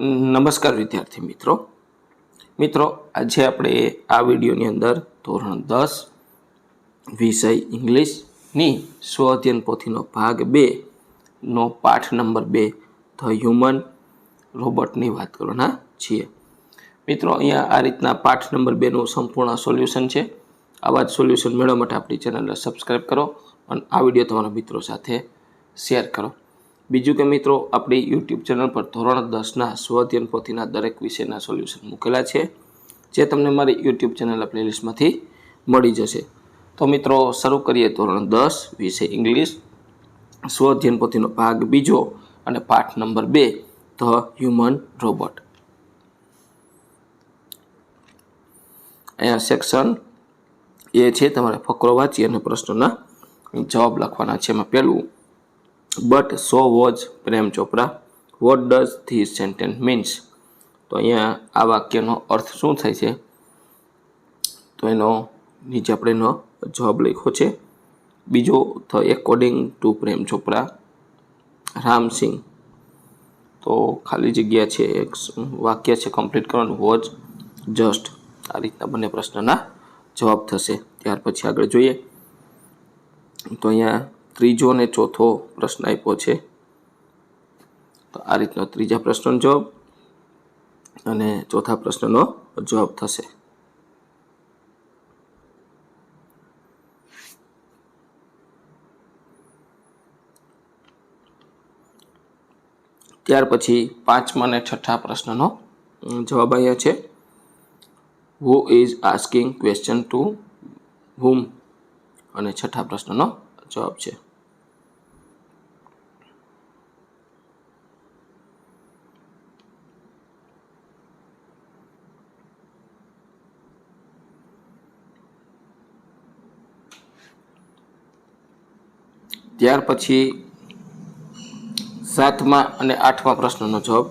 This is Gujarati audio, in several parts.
નમસ્કાર વિદ્યાર્થી મિત્રો. મિત્રો, આજે આપણે આ વિડીયોની અંદર ધોરણ દસ, વિષય ઇંગ્લિશની સ્વ અધ્યયન પોથીનો ભાગ બે નો પાઠ નંબર બે, ધ હ્યુમન રોબોટની વાત કરવાના છીએ. મિત્રો, અહીંયા આ રીતના પાઠ નંબર બેનું સંપૂર્ણ સોલ્યુશન છે. આવા જ સોલ્યુશન મેળવવા માટે આપણી ચેનલને સબસ્ક્રાઈબ કરો અને આ વીડિયો તમારા મિત્રો સાથે શેર કરો. બીજું કે મિત્રો, આપણી યુટ્યુબ ચેનલ પર ધોરણ દસના સ્વઅધ્યયન પોથીના દરેક વિષયના સોલ્યુશન મૂકેલા છે, જે તમને મારી યુટ્યુબ ચેનલ પ્લેલિસ્ટમાંથી મળી જશે. તો મિત્રો, શરૂ કરીએ ધોરણ દસ, વિષય ઇંગ્લિશ સ્વઅધ્યયન પોથીનો ભાગ બીજો અને પાઠ નંબર બે, ધ હ્યુમન રોબોટ. અહીંયા સેક્શન એ છે, તમારે ફકરો વાંચી અને પ્રશ્નોના જવાબ લખવાના છે એમાં પહેલું but so was Prem Chopra what does this sentence means તો અહીંયા આ વાક્યનો અર્થ શું થાય છે? તો એનો નીચે આપણે એનો જવાબ લખ્યો છે. બીજો the according to Prem Chopra Ramsingh તો ખાલી જગ્યા છે, એક વાક્ય છે કમ્પ્લીટ કરવાનું. વોઝ જસ્ટ આ રીતના બંને પ્રશ્નના જવાબ થશે. ત્યાર પછી આગળ જોઈએ. તો અહીંયા ત્રીજો અને ચોથો પ્રશ્ન આપ્યો છે. તો આ રીતનો ત્રીજા પ્રશ્નનો જવાબ અને ચોથા પ્રશ્નનો જવાબ થશે. ત્યાર પછી પાંચમા અને છઠ્ઠા પ્રશ્નનો જવાબ અહીંયા છે. Who is asking question to whom અને છઠ્ઠા પ્રશ્નનો જવાબ છે. ત્યાર પછી સાતમા અને આઠમા પ્રશ્નનો જવાબ.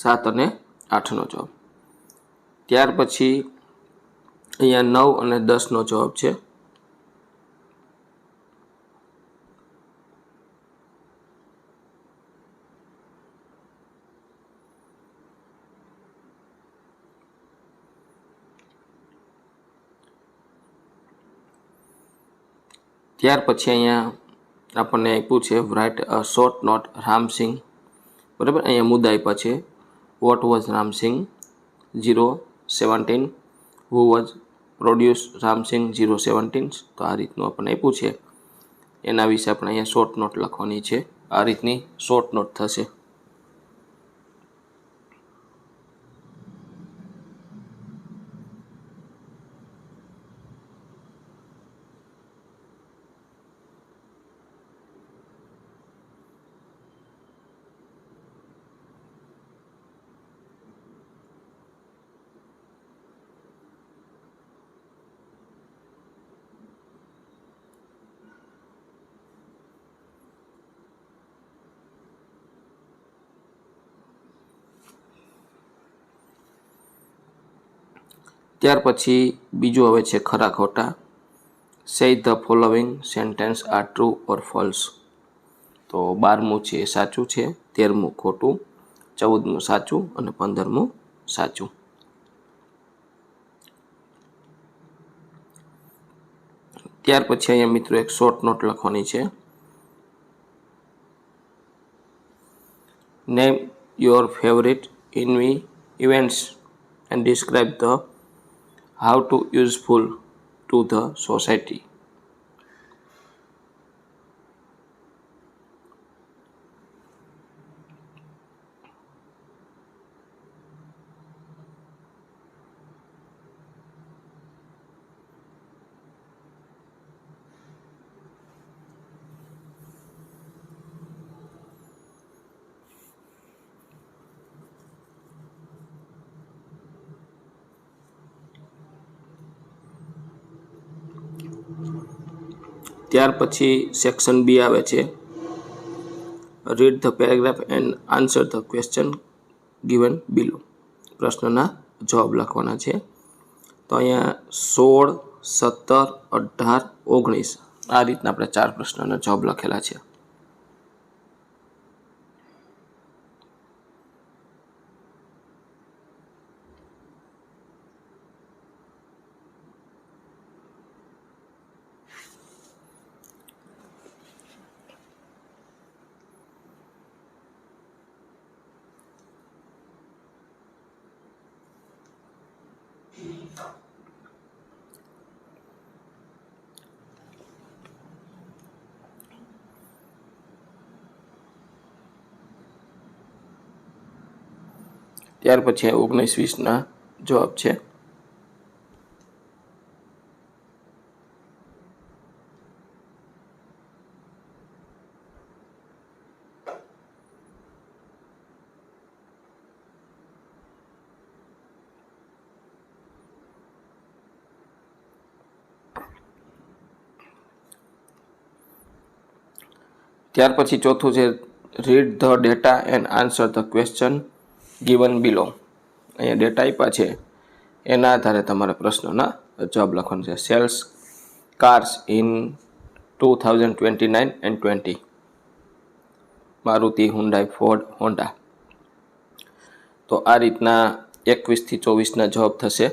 સાત અને આઠનો જવાબ. ત્યાર પછી અહીંયા નવ અને દસનો જવાબ છે. ત્યાર પછી અહીંયા આપણને આપ્યું છે write a short note Ramsingh બરાબર? અહીંયા મુદ્દા આપ્યા છે. What was Ramsingh zero seventeen who was produce Ramsingh zero seventeen તો આ રીતનું આપણને આપ્યું છે. એના વિશે આપણે અહીંયા શોર્ટ નોટ લખવાની છે. આ રીતની શોર્ટ નોટ થશે. ત્યાર પછી બીજું આવે છે ખરા ખોટા. Say the following sentence are true or false તો બારમું છે એ સાચું છે, તેરમું ખોટું, ચૌદમું સાચું અને પંદરમું સાચું. ત્યાર પછી અહીંયા મિત્રો એક શોર્ટ નોટ લખવાની છે. Name your favourite ઇન્વી events and describe the how to useful to the society ત્યાર પછી સેક્શન બી આવે છે. Read the paragraph and answer the question given below પ્રશ્નના જવાબ લખવાના છે. તો અહીંયા સોળ, સત્તર, અઢાર, ઓગણીસ આ રીતના આપણે ચાર પ્રશ્નના જવાબ લખેલા છે. ત્યાર પછી ઓગણીસ વીસના જવાબ છે. ત્યાર પછી ચોથું છે read the data and answer the question given below અહીંયા ડેટા આપ્યા છે. એના આધારે તમારે પ્રશ્નોના જવાબ લખવાનો છે. Sales cars in two thousand twenty nine and twenty Maruti Hyundai Ford Honda તો આ રીતના એકવીસથી ચોવીસના જવાબ થશે.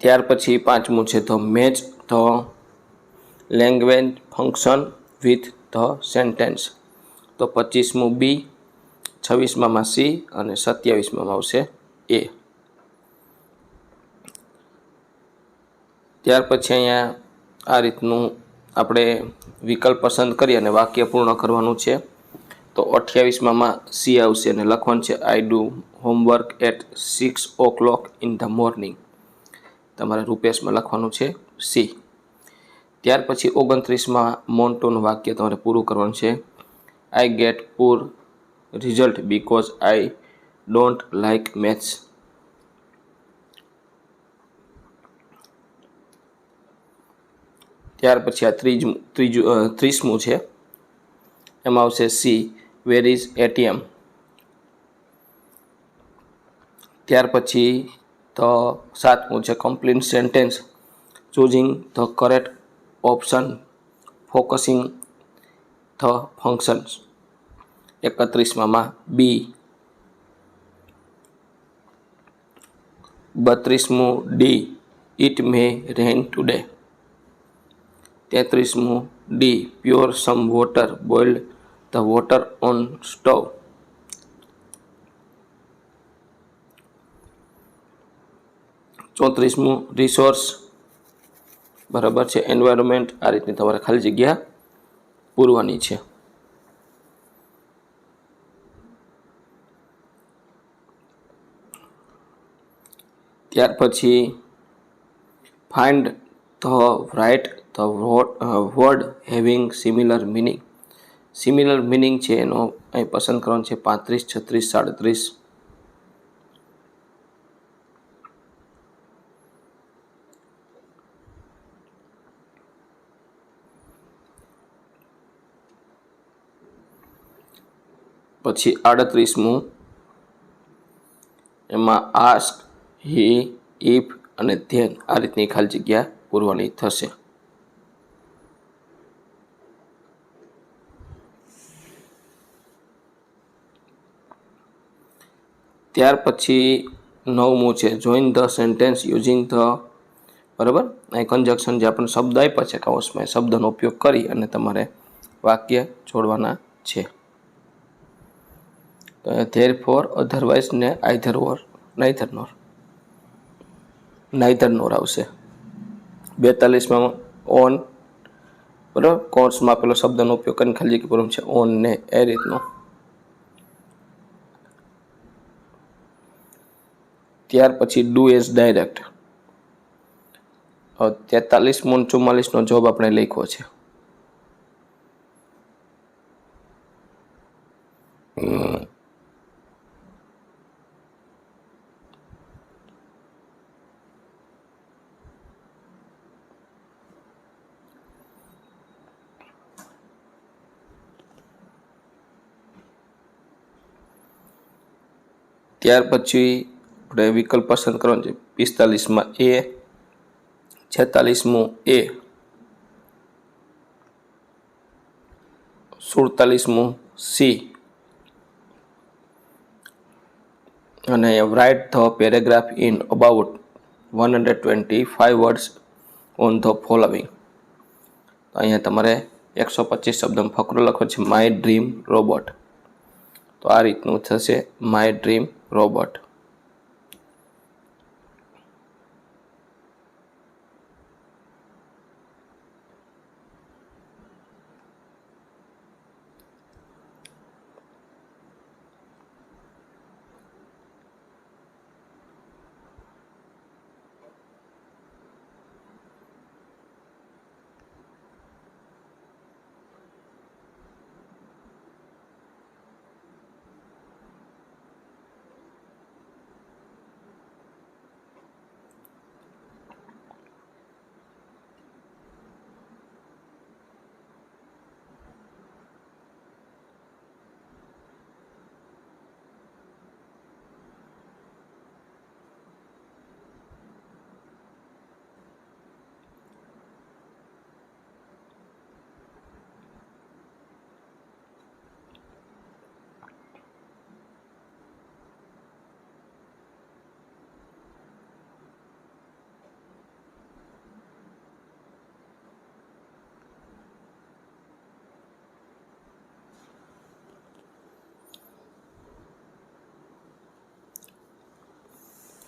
ત્યાર પછી પાંચમું છે the match, the language function with the sentence. તો પચીસમું બી છવ્વીસમાં સી અને સત્યાવીસમાં આવશે એ. ત્યાર પછી અહીંયા આ રીતનું આપણે વિકલ્પ પસંદ કરી અને વાક્ય પૂર્ણ કરવાનું છે. તો અઠ્યાવીસમાં સી આવશે અને લખવાનું છે I do homework at six o'clock in the morning તમારે રૂપેશમાં લખવાનું છે સી. ત્યાર પછી ઓગણત્રીસમાં મોન્ટોનું વાક્ય તમારે પૂરું કરવાનું છે. I get poor result because I don't like maths ત્યાર પછી આ ત્રીજું ત્રીજું ત્રીસમું છે. એમાં આવશે સી વેર ઇઝ એટીએમ ત્યાર પછી તો સાતમું છે complete sentence choosing the correct option focusing the functions એકત્રીસમાં B બત્રીસમું D it may rain today તેત્રીસમું D pure some water boiled the water on stove ચોત્રીસમું resource બરાબર છે. એન્વાયરમેન્ટ આ રીતની તમારે ખાલી જગ્યા પૂરવાની છે. ત્યાર પછી find the right the word having similar meaning similar meaning છે એનો અહીં પસંદ કરવાનો છે પાંત્રીસ, છત્રીસ, સાડત્રીસ. પછી આડત્રીસમું. એમાં આસ્ક હી ઇફ અને ધેન આ રીતની ખાલી જગ્યા પૂરવાની થશે. ત્યાર પછી નવમું છે join the sentence using the બરાબર? અહીં કન્જક્શન જે આપણને શબ્દ આપ્યા છે કાઉસમાં એ શબ્દનો ઉપયોગ કરી અને તમારે વાક્ય જોડવાના છે. ધેર ફોર અધરવાઇઝ ને either or neither nor neither nor આવશે. બેતાલીસમાં ઓન બરાબર? કોર્સમાં પેલો શબ્દનો ઉપયોગ કરીને ખાલી જગ્યા પૂરમ છે ઓન ને, એ રીતનો. ત્યાર પછી ડુ એઝ ડાયરેક્ટ તેતાલીસ મૂન ચુમ્માલીસનો જોબ આપણે લખ્યો છે. ત્યાર પછી આપણે વિકલ્પ પસંદ કરવાનો છે પિસ્તાલીસમાં એ, છેતાલીસમું એ, સુડતાલીસમું સી અને write the paragraph in about one hundred twenty five words on the following. અહીંયા તમારે એકસો પચીસ શબ્દમાં ફકરો લખો છે, માય ડ્રીમ રોબોટ. તો આ રીતનું થશે, માય ડ્રીમ રોબોટ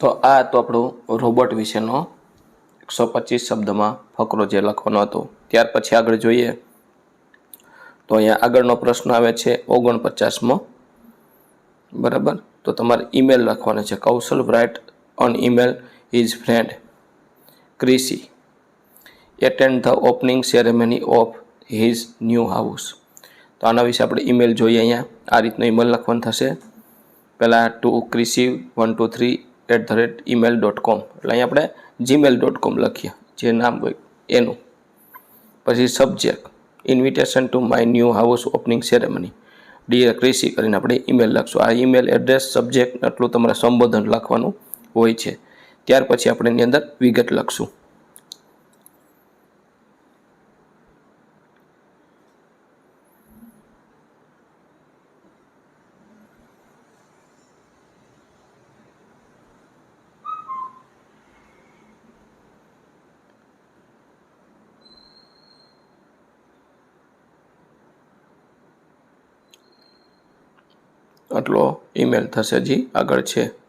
તો આ તો આપણો રોબોટ વિશેનો એકસો પચીસ શબ્દમાં ફકરો જે લખવાનો હતો. ત્યાર પછી આગળ જોઈએ. તો અહીંયા આગળનો પ્રશ્ન આવે છે ઓગણપચાસમો. બરાબર? તો તમારે ઈમેલ લખવાનો છે. Kaushal write on email is friend Chrissy attend the opening ceremony of his new house તો આના વિશે આપણે ઈમેલ જોઈએ અહીંયા. આ રીતનો ઈમેલ લખવાનું થશે. પહેલાં to Chrissy one two three at the rate email dot com એટલે અહીં આપણે જીમેલ ડોટ કોમ લખીએ, જે નામ હોય એનું. પછી subject invitation to my new house opening ceremony dear Chrissy કરીને આપણે ઈમેલ લખશું. આ ઈમેલ એડ્રેસ સબ્જેક્ટ એટલું તમારે સંબોધન લખવાનું હોય છે. ત્યાર પછી આપણે એની અંદર વિગત લખશું. આટલો ઈમેલ થશે જી આગળ છે.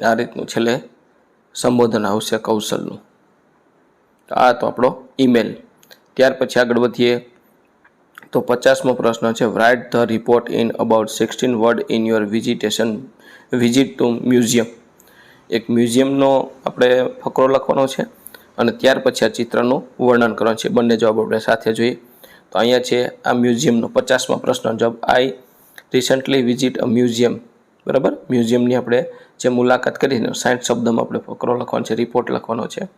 આ રીતનું છેલ્લે સંબોધન આવશે કૌશલનું. આ તો આપણો ઈમેલ ત્યાર પછી આગળ વધીએ. તો પચાસમો પ્રશ્ન છે write the report in about sixteen word in your visitation visit to museum એક મ્યુઝિયમનો આપણે ફકરો લખવાનો છે અને ત્યાર પછી આ ચિત્રનું વર્ણન કરવાનું છે. બંને જવાબ આપણે સાથે જોઈએ. તો અહીંયા છે આ મ્યુઝિયમનો પચાસમો પ્રશ્ન જવાબ. I recently visit a museum બરાબર? મ્યુઝિયમની આપણે જે મુલાકાત કરીને સાઠ શબ્દમાં આપણે ફકરો લખવાનો છે રિપોર્ટ લખવાનો છે.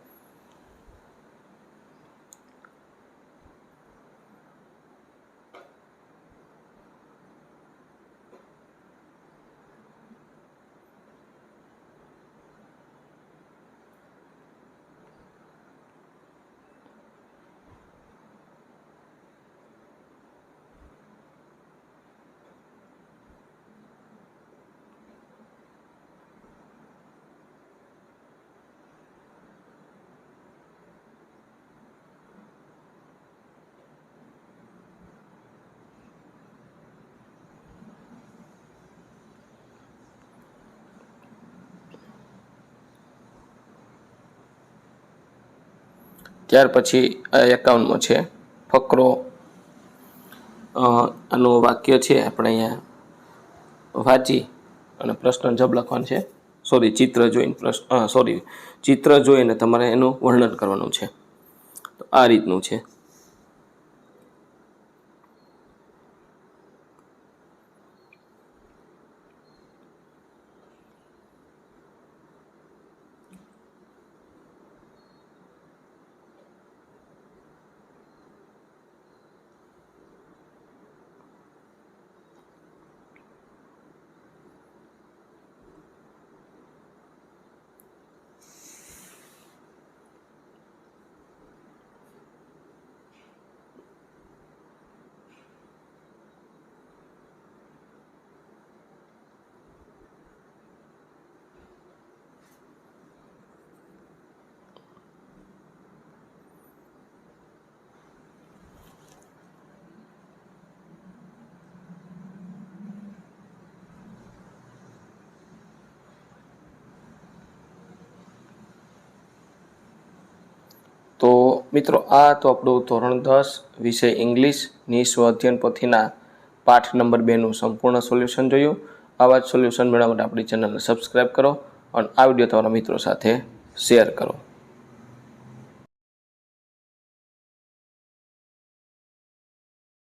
ત્યાર પછી આ એકાઉન્ટમાં છે. ફકરો આનું વાક્ય છે, આપણે અહીંયા વાંચી અને પ્રશ્ન જબ લખવાનું છે. સોરી ચિત્ર જોઈને પ્રશ્ન સોરી ચિત્ર જોઈને તમારે એનું વર્ણન કરવાનું છે. તો આ રીતનું છે તો મિત્રો, આ તો આપણું ધોરણ દસ વિષય ઇંગ્લિશની સ્વ અધ્યયન પોથીના પાઠ નંબર બેનું સંપૂર્ણ સોલ્યુશન જોયું. આવા જ સોલ્યુશન મેળવવા માટે આપણી ચેનલને સબસ્ક્રાઈબ કરો અને આ વીડિયો તમારા મિત્રો સાથે શેર કરો.